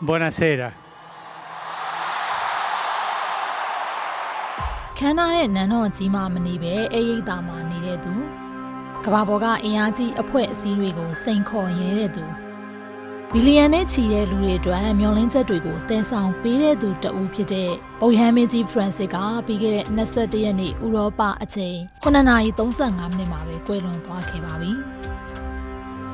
Buonasera. ခမ်းနားတဲ့နန်းတော်ကြီးမှမနေပဲအေရိတ်တာမှနေတဲ့သူကဘာပေါ်ကအင်အားကြီးအဖွဲ့အစည်းတွေကိုစိန်ခေါ်ရဲတဲ့သူဘီလီယံနဲ့ချီတဲ့လူတွေအတွက်မျှော်လင့်ချက်တွေကိုတည်ဆောင်ပေးတဲ့သူတဦးဖြစ်တဲ့ပုပ်ရဟန်းမင်းကြီးဖရန်စစ်ကပြီးခဲ့တဲ့21ရက်နေ့ဥရောပအချိန်9:35မိနစ်မှာပဲကွယ်လွန်သွားခဲ့ပါပြီ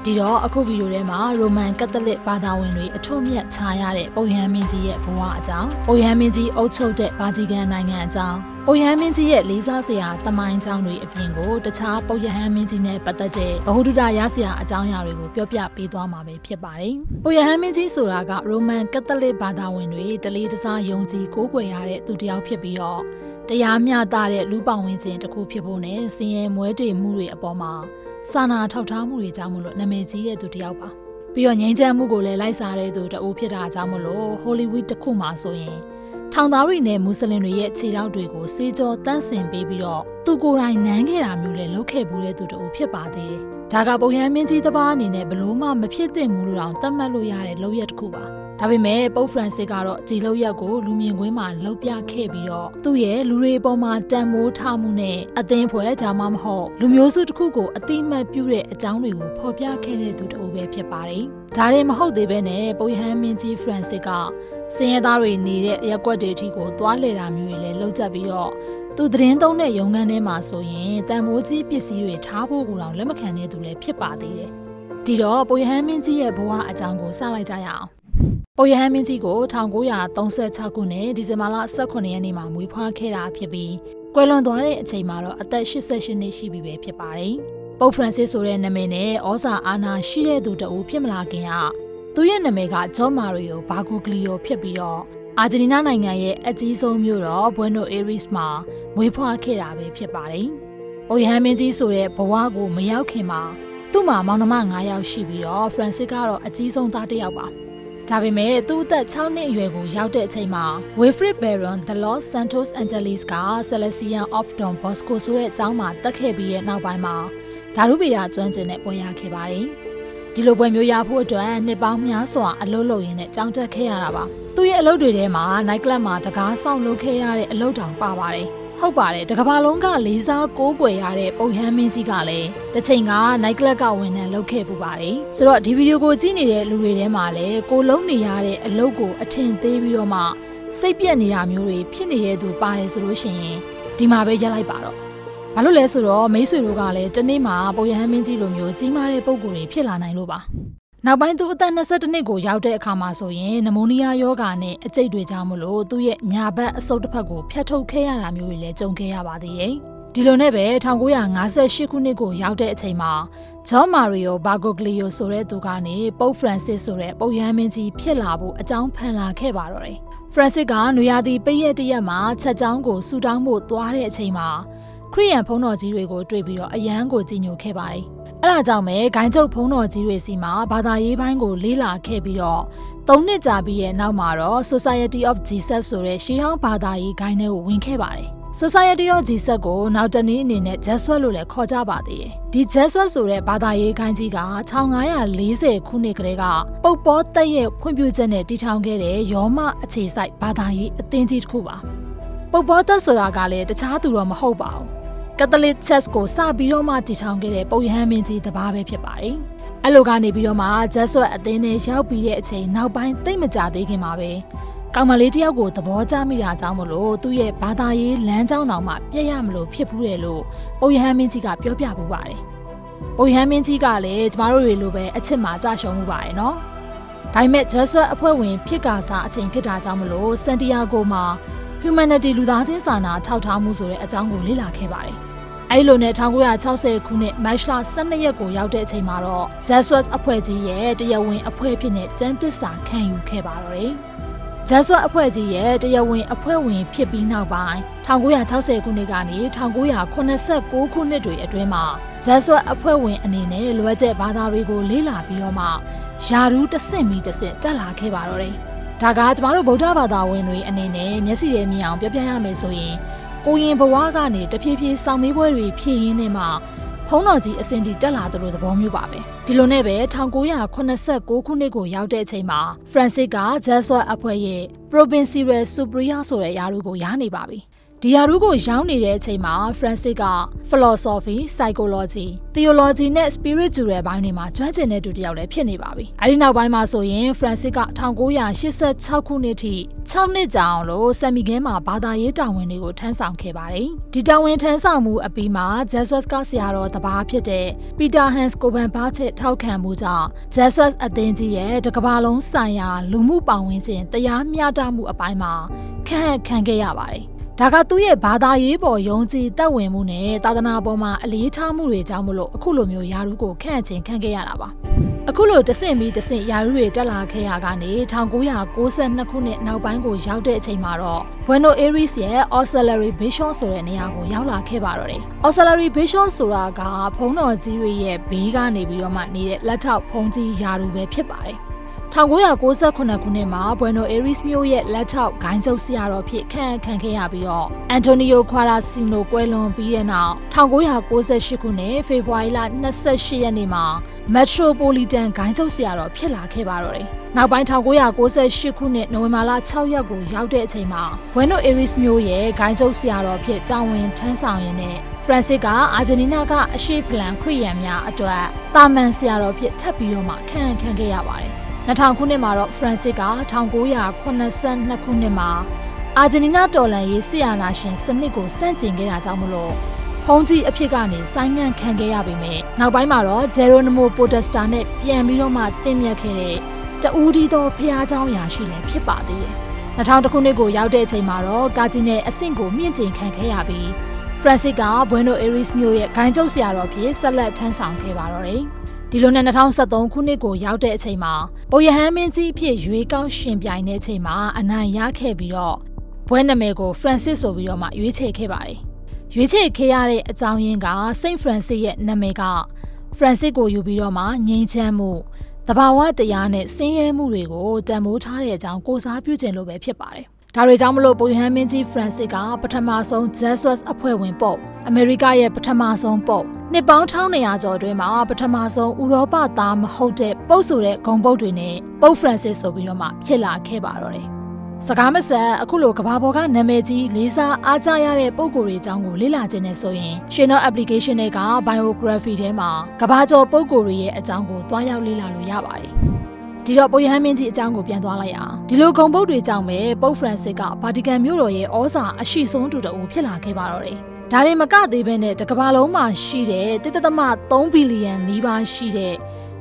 ဒီတော့အခုဗီဒီယိုထဲမှာရိုမန်ကက်သလစ်ဘာသာဝင်တွေအထွတ်မြတ်ခြားရတဲ့ပုပ်ရဟန်းမင်းကြီးရဲ့ဘဝအကြောင်းပုပ်ရဟန်းမင်းကြီးအုပ်ချုပ်တဲ့ဗာတီကန်နိုင်ငံအကြောင်းပုပ်ရဟန်းမင်းကြီးရဲ့လေးစားစရာတမိုင်းကြောင်းတွေအပြင်ကိုတခြားပုပ်ရဟန်းမင်းကြီးနဲ့ပတ်သက်တဲ့ဗဟုသုတရစရာအကြောင်းအရာတွေကိုပြောပြပေးသွားမှာပဲဖြစ်ပါတယ်ပုပ်ရဟန်းမင်းကြီးဆိုတာကရိုမန်ကက်သလစ်ဘာသာဝင်တွေတလေးတစားယုံကြည်ကိုးကွယ်ရတဲ့သူတစ်ယောက်ဖြစ်ပြီးတော့တရားမျှတတဲ့လူပောင်ဝင်ခြင်းတစ်ခုဖြစ်ဖို့နဲ့စင်ရဲမွဲတေမှုတွေအပေါ်မှာ စာနာထောက်ထားမှုတွေကြောင့်မလို့နာမည်ကြီးတဲ့သူတစ်ယောက်ပါပြီးတော့ငြိမ်းချမ်းမှုကိုလည်းလိုက်စားတဲ့သူတအူးဖြစ်တာကြောင့်မလို့ဟိုလီဝုဒ်တစ်ခုမှာဆိုရင်ထောင်သားတွေနဲ့မွတ်စလင်တွေရဲ့ခြေထောက်တွေကိုစေကြောတန့်စင်ပေးပြီးတော့သူကိုယ်တိုင်နမ်းခဲ့တာမျိုးလည်းလုပ်ခဲ့ဘူးတဲ့သူတူဖြစ်ပါသေးတယ်။ဒါကပုံရန်မင်းကြီးတစ်ပါးအနေနဲ့ဘလို့မှမဖြစ်သင့်ဘူးလို့တောင်သတ်မှတ်လို့ရတဲ့လုပ်ရက်တစ်ခုပါ။ ဒါပေမဲ့ပုပ်ဖရန်စစ်ကတော့ဒီလုပ်ရက်ကိုလူမြင်ကွင်းမှာလှုပ်ပြခဲ့ပြီးတော့သူ့ရဲ့လူတွေပေါ်မှာတန်မိုးထားမှုနဲ့အသင်းဖွဲ့ဒါမှမဟုတ်လူမျိုးစုတစ်ခုကိုအတိမတ်ပြုတဲ့အကြောင်းတွေကိုဖော်ပြခဲ့တဲ့သူတူပဲဖြစ်ပါတယ်။ဒါရင်မဟုတ်သေးပဲနဲ့ပုပ်ရဟန်းမင်းကြီးဖရန်စစ်ကစင်ရသားတွေနေတဲ့ရက်ကွက်တွေအထိကိုသွားလေတာမျိုးတွေလည်းလှုပ်ချက်ပြီးတော့သူသတင်းသုံးတဲ့ရုံခန်းထဲမှာဆိုရင်တန်မိုးကြီးပစ္စည်းတွေထားဖို့ကိုတော့လက်မခံတဲ့သူလည်းဖြစ်ပါသေးတယ်။ဒီတော့ပုယဟန်မင်းကြီးရဲ့ဘဝအကြောင်းကိုစလိုက်ကြရအောင်။ ပုယဟန်မင်းကြီးကို1936ခုနှစ်ဒီဇင်ဘာလ18ရက်နေ့မှာမွေးဖွားခဲ့တာဖြစ်ပြီးကွယ်လွန်သွားတဲ့အချိန်မှာတော့အသက်88နှစ်ရှိပြီပဲဖြစ်ပါတယ်။ပုပ်ဖရန်စစ်ဆိုတဲ့နာမည်နဲ့ဩဇာအာဏာရှိတဲ့သူတဦးဖြစ်မလာခင်ကသူရဲ့နာမည်ကဂျောမာရီယိုဘာဂိုဂလီယိုဖြစ်ပြီးတော့အာဂျင်တီးနားနိုင်ငံရဲ့အကြီးဆုံးမြို့တော်ဘွဲနိုအေရီစ်မှာမွေးဖွားခဲ့တာပဲဖြစ်ပါတယ်။အိုယဟန်မင်းကြီးဆိုတဲ့ဘဝကိုမရောက်ခင်မှာသူ့မှာမောင်နှမ9ယောက်ရှိပြီးတော့ဖရန်စစ်ကတော့အကြီးဆုံးသားတစ်ယောက်ပါ။ ဒါပေမဲ့သူ့အသက်6နှစ်အရွယ်ကိုရောက်တဲ့အချိန်မှာ Wilfred Barron The Los Santos Angeles က Salesian of Don Bosco ဆိုတဲ့အကြောင်းမှာတက်ခဲ့ပြီးတဲ့နောက်ပိုင်းမှာဓာတုဗေဒကျွမ်းကျင်တဲ့ပွဲရခဲ့ပါတယ်။ဒီလိုပွဲမျိုးရဖို့အတွက်နှစ်ပေါင်းများစွာအလုပ်လုပ်ရင်းနဲ့ကြောင်းတက်ခဲ့ရတာပါသူ့ရဲ့အလုပ်တွေထဲမှာ night club မှာတကားဆောင်လုပ်ခဲ့ရတဲ့အလုပ်တောင်ပါပါတယ် ဟုတ်ပါတယ်တကဘာလုံးကလေးစားကိုးကွယ်ရတဲ့ပုံဟမ်းမင်းကြီးကလည်းတစ်ချိန်က night club ကဝန်ထမ်းလုပ်ခဲ့ပူပါတယ်ဆိုတော့ဒီဗီဒီယိုကိုကြည့်နေတဲ့လူတွေထဲမှာလည်းကိုလုံးနေရတဲ့အလုပ်ကိုအထင်သေးပြီးတော့မှစိတ်ပြက်နေတာမျိုးတွေဖြစ်နေတဲ့သူပါတယ်ဆိုလို့ရှိရင်ဒီမှာပဲရက်လိုက်ပါတော့ဘာလို့လဲဆိုတော့မိတ်ဆွေတို့ကလည်းတနေ့မှာပုံရဟန်းမင်းကြီးလိုမျိုးကြီးမားတဲ့ပုံကိုယ်တွေဖြစ်လာနိုင်လို့ပါ နောက်ပိုင်းသူအသက်22နှစ်ကိုရောက်တဲ့အခါမှာဆိုရင်နမိုနီးယားယောဂါနဲ့အကျိတ်တွေကြောင့်မလို့သူ့ရဲ့ညာဘက်အဆုတ်တစ်ဖက်ကိုဖျက်ထုတ်ခဲ့ရတာမျိုးတွေလည်းကြုံခဲ့ရပါသေးတယ်ဒီလိုနဲ့ပဲ1958ခုနှစ်ကိုရောက်တဲ့အချိန်မှာဂျောမာရီယိုဘာဂိုဂလီယိုဆိုတဲ့သူကနေပုပ်ဖရန်စစ်ဆိုတဲ့ပုပ်ရဟန်းမင်းကြီးဖြစ်လာဖို့အကြောင်းဖန်လာခဲ့ပါတော့တယ်ဖရန်စစ်ကနွေရာသီပိတ်ရက်တစ်ရက်မှာချက်ချောင်းကိုဆူတောင်းဖို့သွားတဲ့အချိန်မှာခရိယန်ဖုံးတော်ကြီးတွေကိုတွေ့ပြီးတော့အယမ်းကိုကြည်ညိုခဲ့ပါတယ်။ အဲဒါကြောင့်ပဲဂိုင်းချုပ်ဖုံးတော်ကြီးတွေစီမှာဘာသာရေးပိုင်းကိုလေးလာခဲ့ပြီးတော့၃နှစ်ကြာပြီးရဲ့နောက်မှာတော့ Society of Jesus ဆိုတဲ့ရှေးဟောင်းဘာသာရေးဂိုင်းထဲကိုဝင်ခဲ့ပါတယ်။ Society of Jesus ကိုနောက်တနည်းအနေနဲ့ Jesuit လို့လည်းခေါ်ကြပါသေးတယ်။ဒီ Jesuit ဆိုတဲ့ဘာသာရေးဂိုင်းကြီးက1540ခုနှစ်ကလေးကပုပ်ပေါ်တက်ရဲ့ဖွံ့ဖြိုးချက်နဲ့တည်ထောင်ခဲ့တဲ့ယောမအခြေစိုက်ဘာသာရေးအသင်းကြီးတစ်ခုပါ။ပုပ်ပေါ်တက်ဆိုတာကလည်းတခြားသူတော့မဟုတ်ပါဘူး။ ကက်သလစ်ချက်စ်ကိုစပြီးတော့မှတည်ထောင်ခဲ့တဲ့ပုပ်ရဟန်းမင်းကြီးတစ်ပါးပဲဖြစ်ပါတယ်။အဲ့လိုကနေပြီးတော့မှဂျက်ဆွတ်အသင်းနဲ့ရောက်ပြီးတဲ့အချိန်နောက်ပိုင်းသိမ့်မကြသေးခင်မှာပဲကောင်မလေးတယောက်ကိုသဘောကျမိတာကြောင့်မလို့သူ့ရဲ့ဘာသာရေးလမ်းကြောင်းတော်မှာပြည့်ရမလို့ဖြစ်ဘူးတယ်လို့ပုပ်ရဟန်းမင်းကြီးကပြောပြပူပါတယ်။ပုပ်ရဟန်းမင်းကြီးကလည်းကျမတို့တွေလိုပဲအချစ်မှာကြရှုံမှုပါတယ်နော်။ဒါပေမဲ့ဂျက်ဆွတ်အဖွဲ့ဝင်ဖြစ်ကစားအချိန်ဖြစ်တာကြောင့်မလို့စန်တီယာဂိုမှာ humanity လူသားချင်းစာနာထောက်ထားမှုဆိုတဲ့အကြောင်းကိုလေ့လာခဲ့ပါတယ်။အဲဒီလိုနဲ့1960ခုနှစ်မတ်လ12ရက်ကိုရောက်တဲ့အချိန်မှာတော့ Jesuit အဖွဲ့ကြီးရဲ့တရားဝင်အဖွဲ့ဖြစ်တဲ့ကျမ်းသစ္စာခံယူခဲ့ပါတော့တယ်။ Jesuit အဖွဲ့ကြီးရဲ့တရားဝင်အဖွဲ့ဝင်ဖြစ်ပြီးနောက်ပိုင်း1960ခုနှစ်ကနေ1989ခုနှစ်တွေအတွင်းမှာ Jesuit အဖွဲ့ဝင်အနေနဲ့လွယ်ချက်ဘာသာတွေကိုလေ့လာပြီးတော့မှယာရူးတစ်ဆင့်မီတစ်ဆင့်တက်လာခဲ့ပါတော့တယ်။ ဒါကကျမတို့ဗုဒ္ဓဘာသာဝင်တွေအနေနဲ့မျက်စိရဲမြင်အောင် ပြပြရမယ်ဆိုရင်ကိုရင်ဘဝကနေတဖြည်းဖြည်းစောင့်မေးပွဲတွေဖြည့်ရင်းနဲ့မှဖုံးတော်ကြီးအစင်တီတက်လာသလိုသဘောမျိုးပါပဲဒီလိုနဲ့ပဲ1989ခုနှစ်ကိုရောက်တဲ့အချိန်မှာ Francis က Jesuit အဖွဲ့ရဲ့ Provincial Superior ဆိုတဲ့ယာရုကိုရနေပါပြီ ဒီယာရုကိုရောင်းနေတဲ့အချိန်မှာ Francis က philosophy, psychology, theology နဲ့ spiritual ဘိုင်းတွေမှာကျွမ်းကျင်တဲ့သူတစ်ယောက်လည်းဖြစ်နေပါပြီအဲဒီနောက်ပိုင်းမှာဆိုရင် Francis က1986ခုနှစ်ထိ6နှစ်ကြာအောင်လို့ Semi ကဲမှာဘာသာရေးတာဝန်တွေကိုထမ်းဆောင်ခဲ့ပါတယ်ဒီတာဝန်ထမ်းဆောင်မှုအပြီးမှာ Jesuit ကဆရာတော်တပါးဖြစ်တဲ့ Peter Hans Coben ဘာချစ်ထောက်ခံမှုကြောင့် Jesuit အသင်းကြီးရဲ့တကမ္ဘာလုံးဆိုင်ရာလူမှုပတ်ဝန်းကျင်တရားမျှတမှုအပိုင်းမှာခန့်ခံခဲ့ရပါတယ် ဒါကသူ့ရဲ့ဘာသာရေးပေါ်ယုံကြည်သက်ဝင်မှုနဲ့သာသနာပေါ်မှာအလေးထားမှုတွေကြောင့်မလို့အခုလိုမျိုးယာရုကိုခန့်ချင်းခံခဲ့ရတာပါအခုလိုတဆင့်ပြီးတဆင့်ယာရုတွေတက်လာခဲ့ရကနေ1992ခုနှစ်နောက်ပိုင်းကိုရောက်တဲ့အချိန်မှာတော့ Buenos Aires ရဲ့ Auxiliary Bishop ဆိုတဲ့နေရာကိုရောက်လာခဲ့ပါတော့တယ် Auxiliary Bishop ဆိုတာကဘုန်းတော်ကြီးတွေရဲ့ဘေးကနေပြီးတော့မှနေတဲ့လက်ထောက်ဘုန်းကြီးယာရုပဲဖြစ်ပါတယ် 1998ခုနှစ်မှာ Buenos Aires မြို့ရဲ့လက်ထောက်ဂိုင်းချုပ်ဆရာတော်ဖြစ်ခန့်ခံခဲ့ရပြီးတော့ Antonio Quaracino ကွယ်လွန်ပြီးတဲ့နောက်1998ခုနှစ်ဖေဖော်ဝါရီလ28ရက်နေ့မှာ Metropolitan ဂိုင်းချုပ်ဆရာတော်ဖြစ်လာခဲ့ပါတော့တယ်။နောက်ပိုင်း1998ခုနှစ်နိုဝင်ဘာလ6ရက်ကိုရောက်တဲ့အချိန်မှာ Buenos Aires မြို့ရဲ့ဂိုင်းချုပ်ဆရာတော်ဖြစ်တာဝန်ထမ်းဆောင်ရင်းနဲ့ Francis ကအာဂျင်နီးနားကအရှေ့ဖလန်ခရီးယန်များအတွက်တာမန်ဆရာတော်ဖြစ်ထပ်ပြီးတော့မှခန့်ခံခဲ့ရပါတယ်။ 2000ခုနှစ်မှာတော့ Francis က1982ခုနှစ်မှာအာဂျင်နီးနားတော်လှန်ရေးဆီယာနာရှင်စနစ်ကိုစန့်ကျင်ခဲ့တာကြောင့်မလို့ဖုန်ကြီးအဖြစ်ကနေဆိုင်းငံ့ခံခဲ့ရပေမဲ့နောက်ပိုင်းမှာတော့ဂျေရိုနမိုပိုတက်စတာနဲ့ပြန်ပြီးတော့မှတင်မြတ်ခဲ့တဲ့တဦးဒီသောဖျားเจ้าရာရှိလည်းဖြစ်ပါသေးတယ်။2000ခုနှစ်ကိုရောက်တဲ့အချိန်မှာတော့ကာဂျီနယ်အဆင့်ကိုမြင့်တင်ခံခဲ့ရပြီး Francis က Buenos Aires မြို့ရဲ့ဂိုင်းကျုပ်ဆရာတော်ဖြစ်ဆက်လက်ထမ်းဆောင်ခဲ့ပါတော့တယ်။ ဒီလိုနဲ့2023ခုနှစ်ကိုရောက်တဲ့အချိန်မှာပုယဟန်မင်းကြီးအဖြစ်ရွေးကောက်ရှင်ပြိုင်တဲ့အချိန်မှာအနိုင်ရခဲ့ပြီးတော့ဘွဲနာမည်ကို Francis ဆိုပြီးတော့မှရွေးချယ်ခဲ့ပါတယ်။ရွေးချယ်ခဲ့ရတဲ့အကြောင်းရင်းက Saint Francis ရဲ့နာမည်က Francis ကိုယူပြီးတော့မှငြိမ်းချမ်းမှုတဘာဝတရားနဲ့ဆင်းရဲမှုတွေကိုတန်ဖိုးထားတဲ့အကြောင်းကိုစားပြုခြင်းလို့ပဲဖြစ်ပါတယ်။ ဒါတွေကြောင့်မလို့ပုယဟန်မင်းကြီး Francis ကပထမဆုံး Jesus အဖွဲ့ဝင်ပုတ်အမေရိကရဲ့ပထမဆုံးပုတ်နှစ်ပေါင်း1200ကျော်အတွင်းမှာပထမဆုံးဥရောပသားမဟုတ်တဲ့ပုတ်ဆိုတဲ့ဂုံပုတ်တွေနဲ့ပုတ် Francis ဆိုပြီးတော့မှဖြစ်လာခဲ့ပါတော့တယ်စကားမဆက်အခုလိုကဘာပေါ်ကနာမည်ကြီးလေးစားအားကြရတဲ့ပုံကိုယ်တွေအကြောင်းကိုလေ့လာခြင်းနဲ့ဆိုရင်ရှင်တော့ application တွေက biography ထဲမှာကဘာကျော်ပုံကိုယ်တွေရဲ့အကြောင်းကိုတွားရောက်လေ့လာလို့ရပါတယ် ဒီတော့ပုယဟန်မင်းကြီးအကြောင်းကိုပြန်သွားလိုက်အောင်ဒီလိုဂုံပုတ်တွေကြောင့်ပဲပုတ်ဖရန်စစ်ကဗာတီကန်မြို့တော်ရဲ့ဩဇာအရှိဆုံးတူတူဖြစ်လာခဲ့ပါတော့တယ်ဒါတွေမကသေးဘဲနဲ့တကမ္ဘာလုံးမှာရှိတဲ့တိတသမ3ဘီလီယံနီးပါးရှိတဲ့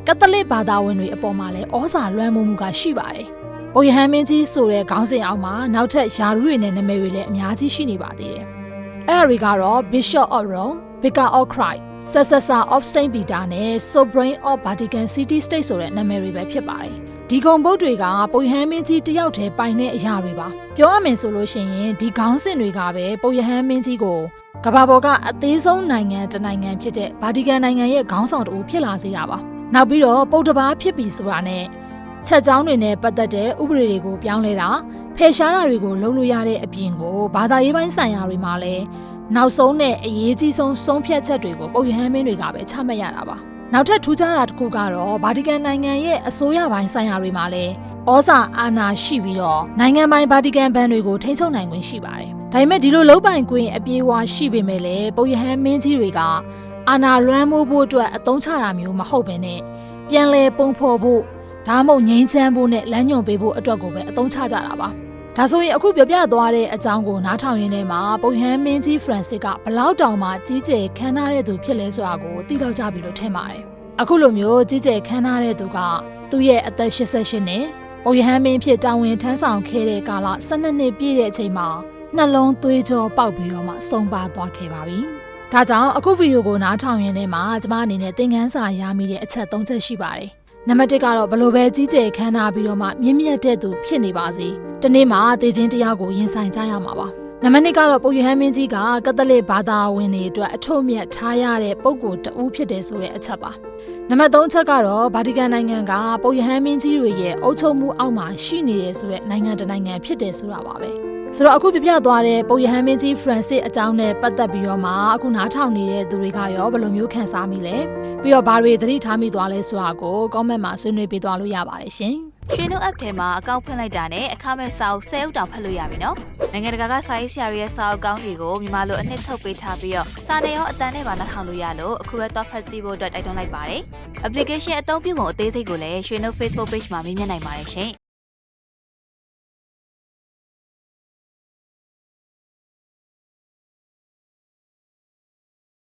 ကက်သလစ်ဘာသာဝင်တွေအပေါ်မှာလည်းဩဇာလွှမ်းမိုးမှုကရှိပါတယ်။ပုယဟန်မင်းကြီးဆိုတဲ့ခေါင်းစဉ်အောက်မှာနောက်ထပ်ယာရုတွေနဲ့နာမည်တွေလည်းအများကြီးရှိနေပါသေးတယ်။အဲ့ဒါတွေကတော့ Bishop of Rome, Vicar of Christ, Successor of Saint Peter နဲ့ Sovereign of Vatican City State ဆိုတဲ့နာမည်တွေပဲဖြစ်ပါတယ်။ဒီကုံပုတ်တွေကပုယဟန်မင်းကြီးတယောက်တည်းပိုင်တဲ့အရာတွေပါပြောရမယ်ဆိုလို့ရှိရင်ဒီခေါင်းစဉ်တွေကပဲပုယဟန်မင်းကြီးကိုကမ္ဘာပေါ်ကအသေးဆုံးနိုင်ငံတနိုင်ငံဖြစ်တဲ့ဗာတီကန်နိုင်ငံရဲ့ခေါင်းဆောင်တူဖြစ်လာစေတာပါနောက်ပြီးတော့ပုတ်တပားဖြစ်ပြီဆိုတာနဲ့ချက်ကြောင်းတွေနဲ့ပတ်သက်တဲ့ဥပဒေတွေကိုပြောင်းလဲတာဖယ်ရှားတာတွေကိုလုပ်လို့ရတဲ့အပြင်ကိုဘာသာရေးပိုင်းဆိုင်ရာတွေမှာလည်း နောက်ဆုံးနဲ့အရေးကြီးဆုံးဆုံးဖြတ်ချက်တွေကိုပုပ်ရဟန်းမင်းတွေကပဲချမှတ်ရတာပါနောက်ထပ်ထူးခြားတာတစ်ခုကတော့ဗာတီကန်နိုင်ငံရဲ့အစိုးရပိုင်းဆိုင်ရာတွေမှာလည်းဩဇာအာဏာရှိပြီးတော့နိုင်ငံပိုင်ဗာတီကန်ဘဏ်တွေကိုထိန်းချုပ်နိုင်ခွင့်ရှိပါတယ်။ဒါပေမဲ့ဒီလိုလုံးပိုင်ခွင့်အပြေးအဝရှိပေမဲ့လည်းပုယဟန်မင်းကြီးတွေကအာဏာလွှမ်းမိုးဖို့အတွက်အသုံးချတာမျိုးမဟုတ်ဘဲနဲ့ပြန်လည်ပုံဖော်ဖို့ဒါမှမဟုတ်ငြိမ်းချမ်းဖို့နဲ့လမ်းညွှန်ပေးဖို့အတွက်ကိုပဲအသုံးချကြတာပါ။ ဒါဆိုရင်အခုပြောပြသွားတဲ့အကြောင်းကိုနားထောင်ရင်းထဲမှာပုဟန်မင်းကြီးဖရန်စစ်ကဘလောက်တောင်မှကြီးကျယ်ခမ်းနားတဲ့သူဖြစ်လဲဆိုတာကိုသိတော့ကြပြီလို့ထင်ပါတယ်။အခုလိုမျိုးကြီးကျယ်ခမ်းနားတဲ့သူကသူ့ရဲ့အသက်88နဲ့ပုဟန်မင်းဖြစ်တာဝန်ထမ်းဆောင်ခဲ့တဲ့ကာလ12နှစ်ပြည့်တဲ့အချိန်မှာနှလုံးသွေးကြောပေါက်ပြီးတော့မှဆုံးပါသွားခဲ့ပါပြီ။ဒါကြောင့်အခုဗီဒီယိုကိုနားထောင်ရင်းထဲမှာကျမအနေနဲ့သင်ခန်းစာရမိတဲ့အချက်၃ချက်ရှိပါတယ်။ နံပါတ်1ကတော့ဘလို့ပဲကြီးကျယ်ခမ်းနားပြီးတော့မှမြင့်မြတ်တဲ့သူဖြစ်နေပါစေ။ဒီနေ့မှာတည်ခြင်းတရားကိုရင်ဆိုင်ကြရမှာပါ။နံပါတ်2ကတော့ပုယဟန်မင်းကြီးကကက်သလစ်ဘာသာဝင်တွေအတွက်အထွတ်မြတ်ထားရတဲ့ပုဂ္ဂိုလ်တဦးဖြစ်တယ်ဆိုတဲ့အချက်ပါ။နံပါတ်3ချက်ကတော့ဗာတီကန်နိုင်ငံကပုယဟန်မင်းကြီးတွေရဲ့အုပ်ချုပ်မှုအောက်မှာရှိနေတယ်ဆိုတဲ့နိုင်ငံတနိုင်ငံဖြစ်တယ်ဆိုတာပါပဲ။ ဆိုတော့အခုပြပြသွားတဲ့ပုပ်ရဟန်းမင်းကြီး Francis အကြောင်းနဲ့ပတ်သက်ပြီးတော့မှအခုနားထောင်နေတဲ့သူတွေကရောဘယ်လိုမျိုးခံစားမိလဲပြီးတော့ဘာတွေသတိထားမိသွားလဲဆိုတာကို comment မှာဆွေးနွေးပေးသွားလို့ရပါတယ်ရှင်ရွှေနှုတ် app ထဲမှာအကောင့်ဖွင့်လိုက်တာနဲ့အခမဲ့စာအုပ်10အုပ်တောင်ဖတ်လို့ရပြီနော်နိုင်ငံတကာကစာရေးဆရာတွေရဲ့စာအုပ်ကောင်းတွေကိုမြန်မာလိုအနှစ်ချုပ်ပေးထားပြီးတော့စာနယ်ရောအတန်းနဲ့ပါနှာထောင်လို့ရလို့အခုပဲတော့ဖတ်ကြည့်ဖို့အတွက်တိုက်တွန်းလိုက်ပါတယ် application အသုံးပြုပုံအသေးစိတ်ကိုလည်းရွှေနှုတ် Facebook page မှာမြင်မြင်နိုင်ပါတယ်ရှင်